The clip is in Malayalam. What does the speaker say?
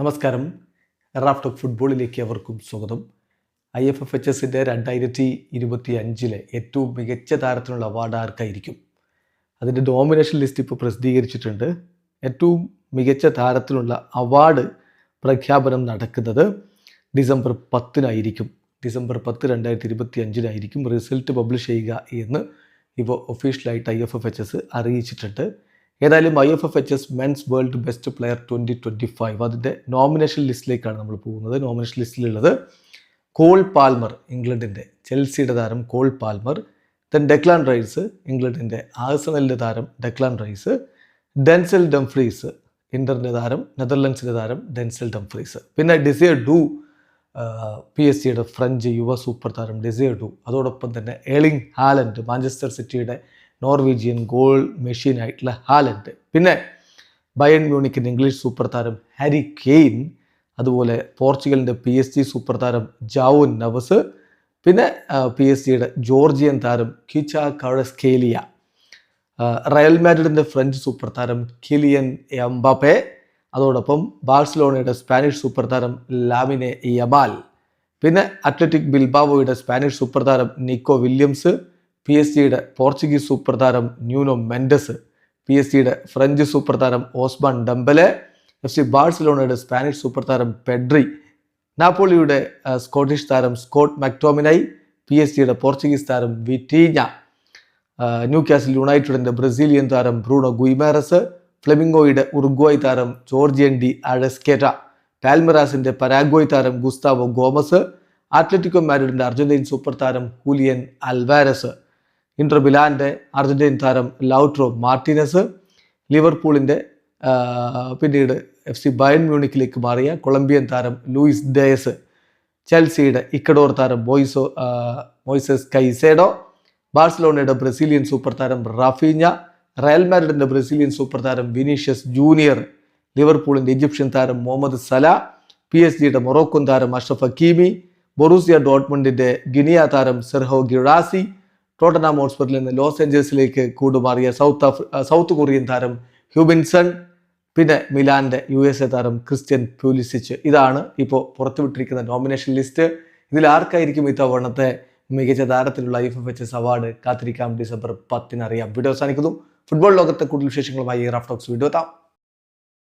നമസ്കാരം. റാഫ് ടോക്ക് ഫുട്ബോളിലേക്ക് അവർക്കും സ്വാഗതം. ഐ എഫ് എഫ് എച്ച് എസിന്റെ രണ്ടായിരത്തി ഇരുപത്തി അഞ്ചിലെ ഏറ്റവും മികച്ച താരത്തിനുള്ള അവാർഡ് ആർക്കായിരിക്കും? അതിന്റെ ഡോമിനേഷൻ ലിസ്റ്റ് ഇപ്പോൾ പ്രസിദ്ധീകരിച്ചിട്ടുണ്ട്. ഏറ്റവും മികച്ച താരത്തിനുള്ള അവാർഡ് പ്രഖ്യാപനം നടക്കുന്നത് ഡിസംബർ പത്തിനായിരിക്കും. ഡിസംബർ പത്ത് രണ്ടായിരത്തി ഇരുപത്തി അഞ്ചിനായിരിക്കും റിസൾട്ട് പബ്ലിഷ് ചെയ്യുക എന്ന് ഇപ്പോൾ ഒഫീഷ്യലായിട്ട് I F F H S അറിയിച്ചിട്ടുണ്ട്. ഏതായാലും I F F H S men's world best player twenty twenty five അതിന്റെ നോമിനേഷൻ ലിസ്റ്റിലേക്കാണ് നമ്മൾ പോകുന്നത്. നോമിനേഷൻ ലിസ്റ്റിലുള്ളത് കോൾ പാൽമർ ഇംഗ്ലണ്ടിന്റെ ചെൽസിയുടെ താരം Cole Palmer then Declan Rice ഇംഗ്ലണ്ടിന്റെ ആഴ്സണലിന്റെ താരം ഡെക്ലാൻ റൈസ് ഡെൻസൽ ഡംഫ്രീസ് ഇന്ററിന്റെ താരം നെതർലൻഡ്സിന്റെ താരം ഡെൻസൽ ഡംഫ്രീസ് പിന്നെ ഡിസിയർ ഡു പി എസ് സിയുടെ ഫ്രഞ്ച് യുവ സൂപ്പർ താരം ഡിസിയർ ഡു അതോടൊപ്പം തന്നെ എളിങ് ഹാലൻഡ് മാഞ്ചസ്റ്റർ സിറ്റിയുടെ നോർവീജിയൻ ഗോൾ മെഷീൻ ആയിട്ടുള്ള ഹാലൻഡ്. പിന്നെ ബയൺ മ്യൂണിക്കിന്റെ ഇംഗ്ലീഷ് സൂപ്പർ താരം ഹാരി കെയ്ൻ അതുപോലെ പോർച്ചുഗലിന്റെ പി എസ് ജി സൂപ്പർ താരം ജാവുൻ നവസ് പിന്നെ പി എസ് ജിയുടെ ജോർജിയൻ താരം കിച്ച കഴസ്കേലിയ റയൽ മാഡ്രിഡിന്റെ ഫ്രഞ്ച് സൂപ്പർ താരം കിലിയൻ എംബാപ്പെ അതോടൊപ്പം ബാഴ്സലോണയുടെ സ്പാനിഷ് സൂപ്പർ താരം ലാമിനെ യബാൽ പിന്നെ അത്ലറ്റിക് ബിൽബാവോയുടെ സ്പാനിഷ് സൂപ്പർ താരം നിക്കോ വില്യംസ് പി എസ് ജിയുടെ പോർച്ചുഗീസ് സൂപ്പർ താരം ന്യൂനോ മെൻഡസ് പി എസ് ജിയുടെ ഫ്രഞ്ച് സൂപ്പർ താരം ഓസ്മാൻ ഡംബലെ എഫ് സി ബാഴ്സലോണയുടെ സ്പാനിഷ് സൂപ്പർ താരം പെഡ്രി നാപ്പോളിയുടെ സ്കോട്ടിഷ് താരം സ്കോട്ട് മക്ടോമിനായി പി എസ് ജിയുടെ പോർച്ചുഗീസ് താരം വിറ്റീഞ്ഞ ന്യൂ കാസിൽ യുണൈറ്റഡിന്റെ ബ്രസീലിയൻ താരം ബ്രൂണോ ഗുയ്മാരസ് ഫ്ലെമിംഗോയുടെ ഉറുഗ്വായ് താരം ജോർജിയൻ ഡി അഡസ്കേറ്റ പാൽമറാസിന്റെ പരാഗ്വായ് താരം ഗുസ്താവോ ഗോമസ് അത്ലറ്റിക്കോ മാരിഡിന്റെ അർജന്റീൻ സൂപ്പർ താരം ഹൂലിയൻ അൽവാരസ് ഇന്റർ ബിലാന്റെ അർജന്റീൻ താരം ലൗട്രോ മാർട്ടിനസ് ലിവർപൂളിന്റെ പിന്നീട് എഫ് സി ബയൺ മ്യൂണിക്കിലേക്ക് മാറിയ കൊളംബിയൻ താരം ലൂയിസ് ഡയസ് ചെൽസിയുടെ ഇക്കഡോർ താരം മോയിസോ മോയിസസ് കൈസേഡോ ബാഴ്സലോണയുടെ ബ്രസീലിയൻ സൂപ്പർ താരം റഫീഞ്ഞ റയൽ മാഡ്രിഡിന്റെ ബ്രസീലിയൻ സൂപ്പർ താരം വിനീഷ്യസ് ജൂനിയർ ലിവർപൂളിന്റെ ഈജിപ്ഷ്യൻ താരം മുഹമ്മദ് സല പി എസ് ജിയുടെ മൊറോക്കൻ താരം അഷ്റഫ് ഹക്കീമി ബൊറൂസിയ ഡോട്ട്മണ്ടിന്റെ ഗിനിയ താരം സെർഹോ ഗിറാസി ടോട്ടനാം ഹോട്ട്സ്പറിൽ നിന്ന് ലോസ് ഏഞ്ചൽസിലേക്ക് കൂടുമാറിയ സൗത്ത് സൗത്ത് കൊറിയൻ താരം ഹ്യൂബിൻസൺ പിന്നെ മിലാന്റെ യു എസ് എ താരം ക്രിസ്ത്യൻ പ്യൂലിസിച്ച്. ഇതാണ് ഇപ്പോൾ പുറത്തുവിട്ടിരിക്കുന്ന നോമിനേഷൻ ലിസ്റ്റ് ഇതിൽ ആർക്കായിരിക്കും ഇത്തവണത്തെ മികച്ച താരത്തിലുള്ള I F H S award കാത്തിരിക്കാം ഡിസംബർ പത്തിന് അറിയാം. വീഡിയോ അവസാനിക്കുന്നു. ഫുട്ബോൾ ലോകത്തെ കൂടുതൽ വിശേഷങ്ങളുമായി റാഫ്റ്റോക്സ് വീഡിയോ എത്താം.